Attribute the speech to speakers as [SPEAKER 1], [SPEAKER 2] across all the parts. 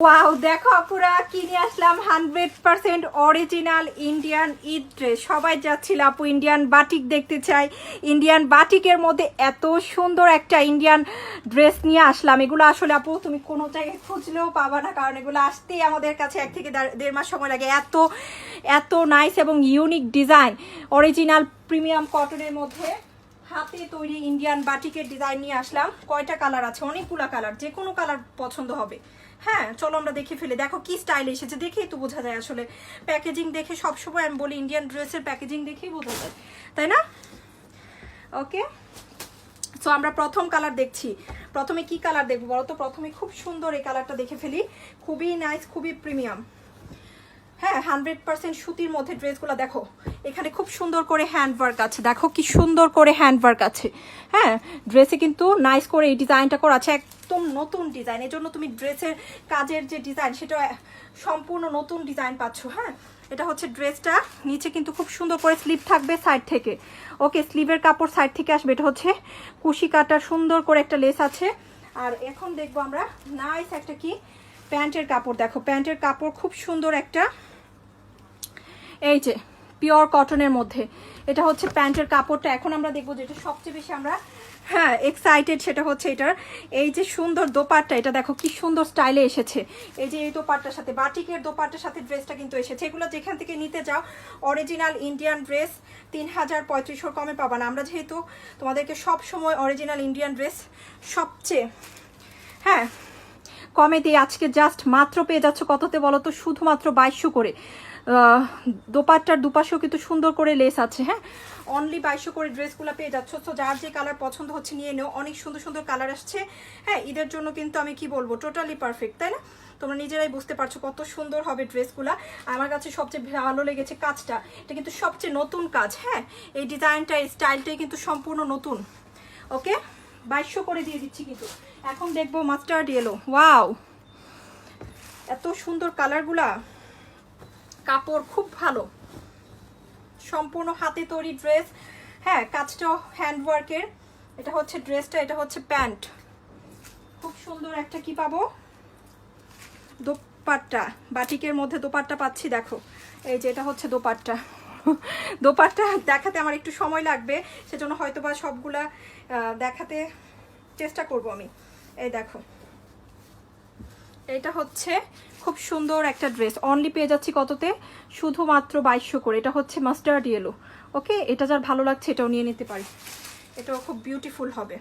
[SPEAKER 1] Wow দেখো আপুরা কিনে আসলাম? Hundred percent original Indian Eid dress সবাই যাচ্ছিল, আপু ইন্ডিয়ান বাটিক দেখতে চাই। ইন্ডিয়ান বাটিকের মধ্যে এত সুন্দর একটা ইন্ডিয়ান ড্রেস নিয়ে আসলাম। এগুলো আসলে আপু, তুমি কোনো জায়গায় খুঁজলেও পাবা না, কারণ এগুলো আসতেই আমাদের কাছে এক থেকে দেড়- মাস সময় লাগে। এত এত নাইস এবং ইউনিক ডিজাইন অরিজিনাল প্রিমিয়াম কটনের মধ্যে। হাতে তৈরি ইন্ডিয়ান বাটিকের ডিজাইন নিয়ে আসলাম। কয়টা কালার আছে? অনেকগুলা কালার যে কোনো কালার পছন্দ হবে। হ্যাঁ চলো আমরা দেখে ফেলি। দেখো কি স্টাইল এসেছে, দেখেই তো বোঝা যায় আসলে। প্যাকেজিং দেখে সবসময় আমি বলি ইন্ডিয়ান ড্রেসের প্যাকেজিং দেখেই বোঝা যায়। তাই না? ওকে সো আমরা প্রথম কালার দেখছি। প্রথমে কি কালার দেখব বলো তো? প্রথমে খুব সুন্দর এই কালারটা দেখে ফেলি। খুবই নাইস খুবই প্রিমিয়াম হ্যাঁ হান্ড্রেড পার্সেন্ট সুতির মধ্যে ড্রেসগুলো দেখো। এখানে খুব সুন্দর করে হ্যান্ড ওয়ার্ক আছে। দেখো কি সুন্দর করে হ্যান্ড ওয়ার্ক আছে। হ্যাঁ ড্রেসে কিন্তু নাইস করে এই ডিজাইনটা করা আছে। একদম নতুন ডিজাইন এজন্য তুমি ড্রেসের কাজের যে ডিজাইন সেটা সম্পূর্ণ নতুন ডিজাইন পাচ্ছ হ্যাঁ? এটা হচ্ছে ড্রেসটা নিচে কিন্তু খুব সুন্দর করে স্লিভ থাকবে সাইড থেকে। ওকে স্লিভের কাপড় সাইড থেকে আসবে। এটা হচ্ছে কুশি কাটা সুন্দর করে একটা লেস আছে। আর এখন দেখব আমরা নাইস একটা কি প্যান্টের কাপড়, দেখো, প্যান্টের কাপড় খুব সুন্দর একটা, এই যে, পিওর কটনের মধ্যে। এটা হচ্ছে প্যান্টের কাপড়টা। এখন আমরা দেখব যেটা সবচেয়ে বেশি আমরা হ্যাঁ এক্সাইটেড সেটা হচ্ছে এটার। এই যে সুন্দর দোপাট্টা, এটা দেখো কি সুন্দর স্টাইলে এসেছে। এই যে এই দোপাট্টার সাথে, বাটিকের দোপাট্টার সাথে ড্রেসটা কিন্তু এসেছে। এগুলো যেখান থেকে নিতে যাও অরিজিনাল ইন্ডিয়ান ড্রেস তিন হাজার পঁয়ত্রিশশোর কমে পাবা না। আমরা যেহেতু তোমাদেরকে সব সময় অরিজিনাল ইন্ডিয়ান ড্রেস সবচেয়ে হ্যাঁ কমে দিয়ে আজকে জাস্ট মাত্র পেয়ে যাচ্ছ কততে বলো তো শুধুমাত্র বাইশশো করে। দোপাট্টার দুপাশেও কিন্তু সুন্দর করে লেস আছে হ্যাঁ? অনলি বাইশশো করে ড্রেসগুলো পেয়ে যাচ্ছ। তো যার যে কালার পছন্দ হচ্ছে নিয়ে নেও। অনেক সুন্দর সুন্দর কালার আসছে। হ্যাঁ ঈদের জন্য কিন্তু আমি কি বলব? টোটালি পারফেক্ট তাই না? তোমরা নিজেরাই বুঝতে পারছ কত সুন্দর হবে ড্রেসগুলা। আমার কাছে সবচেয়ে ভালো লেগেছে কাজটা। এটা কিন্তু সবচেয়ে নতুন কাজ হ্যাঁ? এই ডিজাইনটা এই স্টাইলটাই কিন্তু সম্পূর্ণ নতুন। ওকে বাইশশো করে দিয়ে দিচ্ছি কিন্তু। এখন দেখব মাস্টার্ড ইয়েলো ওয়াও এত সুন্দর কালারগুলা। কাপড় খুব ভালো। সম্পূর্ণ হাতে তৈরি ড্রেস হ্যাঁ কাজটাও হ্যান্ডওয়ার্কের এটা হচ্ছে ড্রেসটা এটা হচ্ছে প্যান্ট। খুব সুন্দর একটা কি পাবো? দোপাট্টা। বাটিকের মধ্যে দোপাট্টা পাচ্ছি, দেখো। এই যে এটা হচ্ছে দোপাট্টা। দোপাট্টা দেখাতে আমার একটু সময় লাগবে, সেজন্য হয়তো বা সবগুলা দেখাতে চেষ্টা করব আমি। এই দেখো। এটা হচ্ছে খুব সুন্দর একটা ড্রেস। অনলি পেয়ে যাচ্ছি কততে? শুধুমাত্র বাইশশো করে। এটা হচ্ছে মাস্টার্ড ইয়েলো ওকে এটা যার ভালো লাগছে এটাও নিয়ে নিতে পারি। এটাও খুব বিউটিফুল হবে।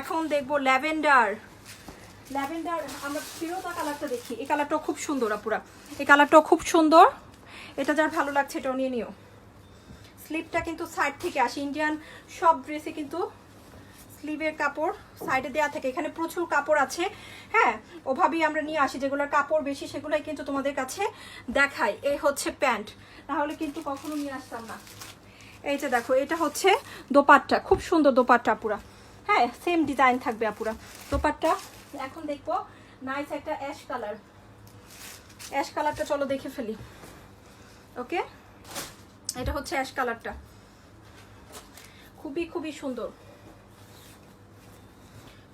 [SPEAKER 1] এখন দেখব ল্যাভেন্ডার। ল্যাভেন্ডার, আমরা ফিরোজা কালারটা দেখি। এই কালারটাও খুব সুন্দর আপুরা। এই কালারটাও খুব সুন্দর। এটা যার ভালো লাগছে, এটাও নিয়ে নিও। স্লিপটা কিন্তু সাইড থেকে আসে। ইন্ডিয়ান সব ড্রেসে কিন্তু স্লিভের কাপড় সাইডে দেওয়া থাকে। এখানে প্রচুর কাপড় আছে। হ্যাঁ ওভাবেই আমরা নিয়ে আসি। যেগুলোর কাপড় বেশি, সেগুলোই কিন্তু তোমাদের কাছে দেখাই। এই হচ্ছে প্যান্ট। নাহলে কিন্তু কখনো নিয়ে আসতাম না। এই যে দেখো, এটা হচ্ছে দোপাট্টা। খুব সুন্দর দোপাট্টা, আপুরা। হ্যাঁ সেম ডিজাইন থাকবে, আপুরা। দোপাট্টা, এখন দেখব নাইস একটা অ্যাশ কালার অ্যাশ কালারটা চলো দেখে ফেলি। ওকে এটা হচ্ছে অ্যাশ কালারটা খুবই খুবই সুন্দর।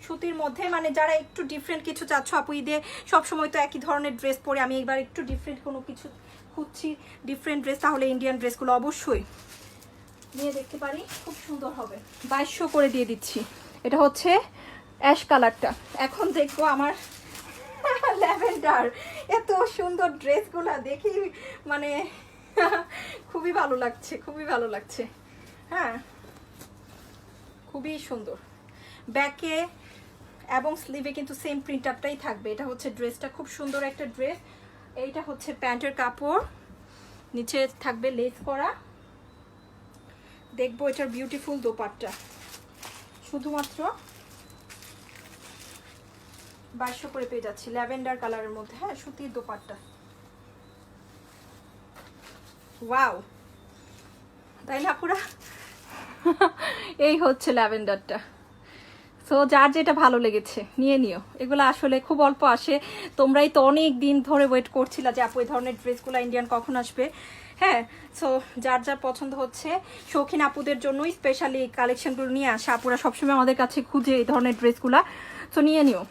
[SPEAKER 1] সুতির মধ্যে মানে যারা একটু ডিফারেন্ট কিছু চাচ্ছ, আপু, ঈদে সবসময় তো একই ধরনের ড্রেস পরে, আমি এবার একটু ডিফারেন্ট কোনো কিছু খুঁজছি ডিফারেন্ট ড্রেস তাহলে ইন্ডিয়ান ড্রেসগুলো অবশ্যই নিয়ে দেখতে পারি। খুব সুন্দর হবে। বাইশশো করে দিয়ে দিচ্ছি। এটা হচ্ছে অ্যাশ কালারটা এখন দেখব আমার ল্যাভেন্ডার। এত সুন্দর ড্রেসগুলো দেখি মানে খুবই ভালো লাগছে, খুবই ভালো লাগছে। হ্যাঁ খুবই সুন্দর। ব্যাকে এবং স্লিভে কিন্তু সেম প্রিন্ট আপটাই থাকবে। এটা হচ্ছে ড্রেসটা খুব সুন্দর একটা ড্রেস এইটা হচ্ছে প্যান্টের কাপড়। নিচে থাকবে লেস করা। দেখব এটার বিউটিফুল দোপাট্টা। শুধুমাত্র বাইশশো করে পেয়ে যাচ্ছি, ল্যাভেন্ডার কালারের মধ্যে। হ্যাঁ সুতির দোপাট্টা। ওয়াও তাই না, পুরা? এই হচ্ছে ল্যাভেন্ডারটা। সো যার যেটা ভালো লেগেছে, নিয়ে নিও। এগুলো আসলে খুব অল্প আসে। তোমরাই তো অনেক দিন ধরে ওয়েট করছিলা যে আপু, এই ধরনের ড্রেসগুলো ইন্ডিয়ান কখন আসবে? হ্যাঁ সো যার যার পছন্দ হচ্ছে, শৌখিন আপুদের জন্যই স্পেশালি কালেকশনগুলো নিয়ে আসে। আপুরা সবসময় আমাদের কাছে খুঁজে এই ধরনের ড্রেসগুলা। সো নিয়ে নিও।